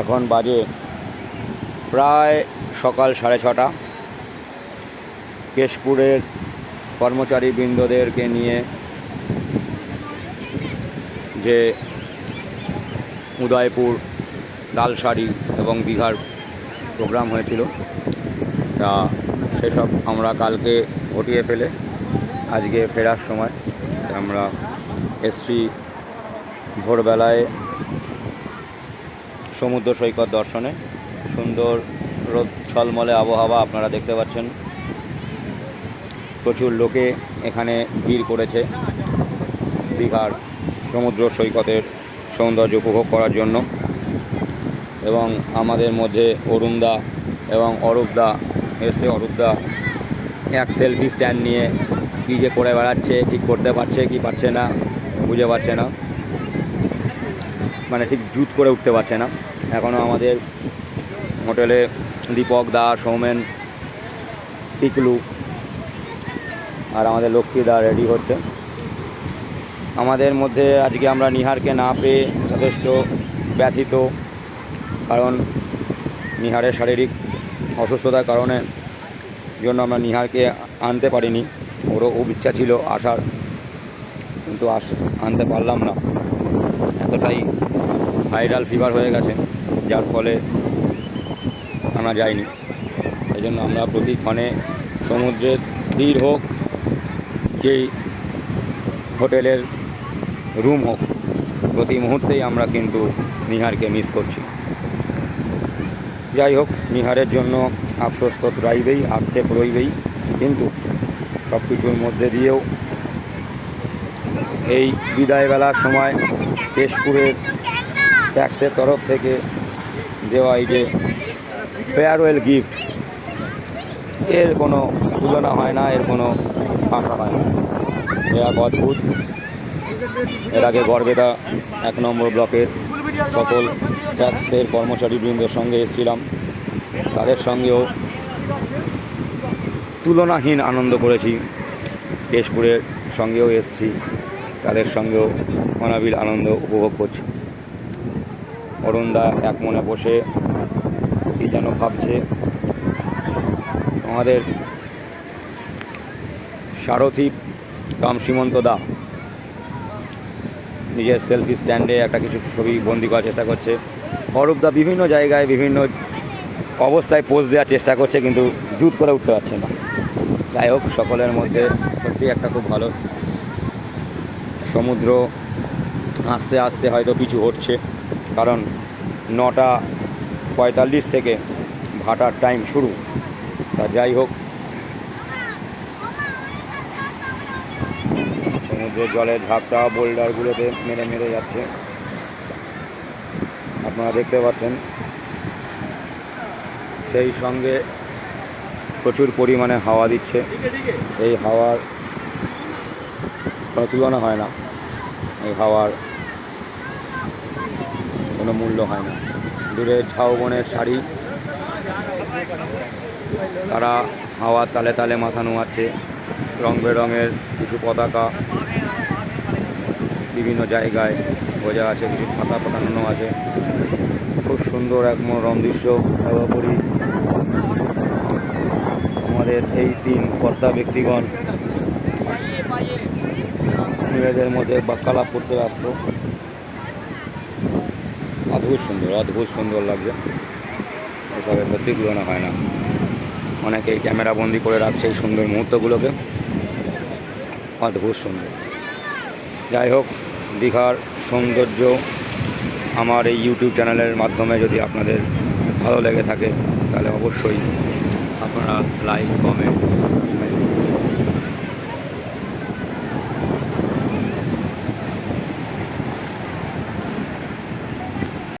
এখন বাজে প্রায় সকাল সাড়ে ছটা। কেশপুরের কর্মচারী বৃন্দদেরকে নিয়ে যে উদয়পুর লালসারি এবং দীঘার প্রোগ্রাম হয়েছিল, তা সেসব আমরা কালকে ঘটিয়ে ফেলে আজকে ফেরার সময় আমরা এসছি ভোরবেলায় সমুদ্র সৈকত দর্শনে। সুন্দর রোদ ছলমলে আবহাওয়া আপনারা দেখতে পাচ্ছেন। প্রচুর লোকে এখানে ভিড় করেছে দীঘার সমুদ্র সৈকতের সৌন্দর্য উপভোগ করার জন্য। এবং আমাদের মধ্যে অরুণদা এবং অরূপদা এসে অরূপদা এক সেলফি স্ট্যান্ড নিয়ে কী যে করে বেড়াচ্ছে ঠিক করতে পারছে, কি পারছে না, বুঝে পারছে না। মানে ঠিক জুত করে উঠতে পারছে না। এখনও আমাদের হোটেলে দীপক দা, সৌমেন টিকলু আর আমাদের লক্ষ্মী দা রেডি হচ্ছে। আমাদের মধ্যে আজকে আমরা নিহারকে না পেয়ে যথেষ্ট ব্যথিত, কারণ নিহারের শারীরিক অসুস্থতার কারণে জন্য আমরা নিহারকে আনতে পারিনি। ওরও খুব ইচ্ছা ছিল আসার, কিন্তু আস, আনতে পারলাম না। এতটাই ভাইরাল ফিভার হয়ে গেছে। যার ফলে আনা যায়নি। এই জন্য আমরা প্রতিক্ষণে সমুদ্রের তীর হোক, যেই হোটেলের রুম হোক, প্রতি মুহূর্তেই আমরা কিন্তু নিহারকে মিস করছি। যাই হোক, নিহারের জন্য আফসোস তো রইবেই আক্ষেপ রইবেই, কিন্তু সব কিছুর মধ্যে দিয়েও এই বিদায়বেলার সময় কেশপুরের ট্যাক্সের তরফ থেকে দেওয়া এই যে ফেয়ারওয়েল গিফট এর কোনো তুলনা হয় না, এর কোনো ভাষা হয় না। এ এক অদ্ভুত। এর আগে গড়বেতা এক নম্বর ব্লকের সকল ট্যাক্সের কর্মচারীবৃন্দের সঙ্গে এসেছিলাম। তাদের সঙ্গেও তুলনাহীন আনন্দ করেছি। কেশপুরের সঙ্গেও এসেছি। তাদের সঙ্গেও অনাবিল আনন্দ উপভোগ করছি। অরুণদা এক মনে বসে কী যেন ভাবছে। আমাদের সারথি কাম সীমন্ত দা নিজের সেলফি স্ট্যান্ডে একটা কিছু ছবি বন্দি করার চেষ্টা করছে। অরূপদা বিভিন্ন জায়গায় বিভিন্ন অবস্থায় পোজ দেওয়ার চেষ্টা করছে কিন্তু জুত করে উঠতে পারছে না। যাই হোক, সকলের মধ্যে সত্যি একটা খুব ভালো সমুদ্র আস্তে আস্তে হয়তো পিছু হটছে। কারণ নটা পঁয়তাল্লিশ থেকে ভাটার টাইম শুরু। তা যাই হোক, সমুদ্রের জলের ঝাপটা বোল্ডারগুলোতে মেরে মেরে যাচ্ছে। আপনারা দেখতে পাচ্ছেন, সেই সঙ্গে প্রচুর পরিমাণে হাওয়া দিচ্ছে। এই হাওয়ার কোনো তুলনা হয় না। এই হাওয়ার কোনো মূল্য হয় না। দূরে ঝাউবনের শাড়ি তারা হাওয়ার তালে তালে মাথা নোয়াচ্ছে। রং বেরঙের কিছু পতাকা বিভিন্ন জায়গায় বোঝা আছে, কিছু ছাতা পাতানো আছে। খুব সুন্দর এক মনোরম দৃশ্য। সর্বোপরি আমাদের এই তিন কর্তা ব্যক্তিগণ। নিজেদের মধ্যে বাক্যালাপ করতে ব্যস্ত। অদ্ভুত সুন্দর অদ্ভুত সুন্দর লাগছে। এসবের সত্যি তুলনা হয় না। অনেকেই ক্যামেরা বন্দি করে রাখছে এই সুন্দর মুহূর্তগুলোকে। অদ্ভুত সুন্দর। যাই হোক, দীঘার সৌন্দর্য আমার এই ইউটিউব চ্যানেলের মাধ্যমে যদি আপনাদের ভালো লেগে থাকে, তাহলে অবশ্যই আপনারা লাইক কমেন্ট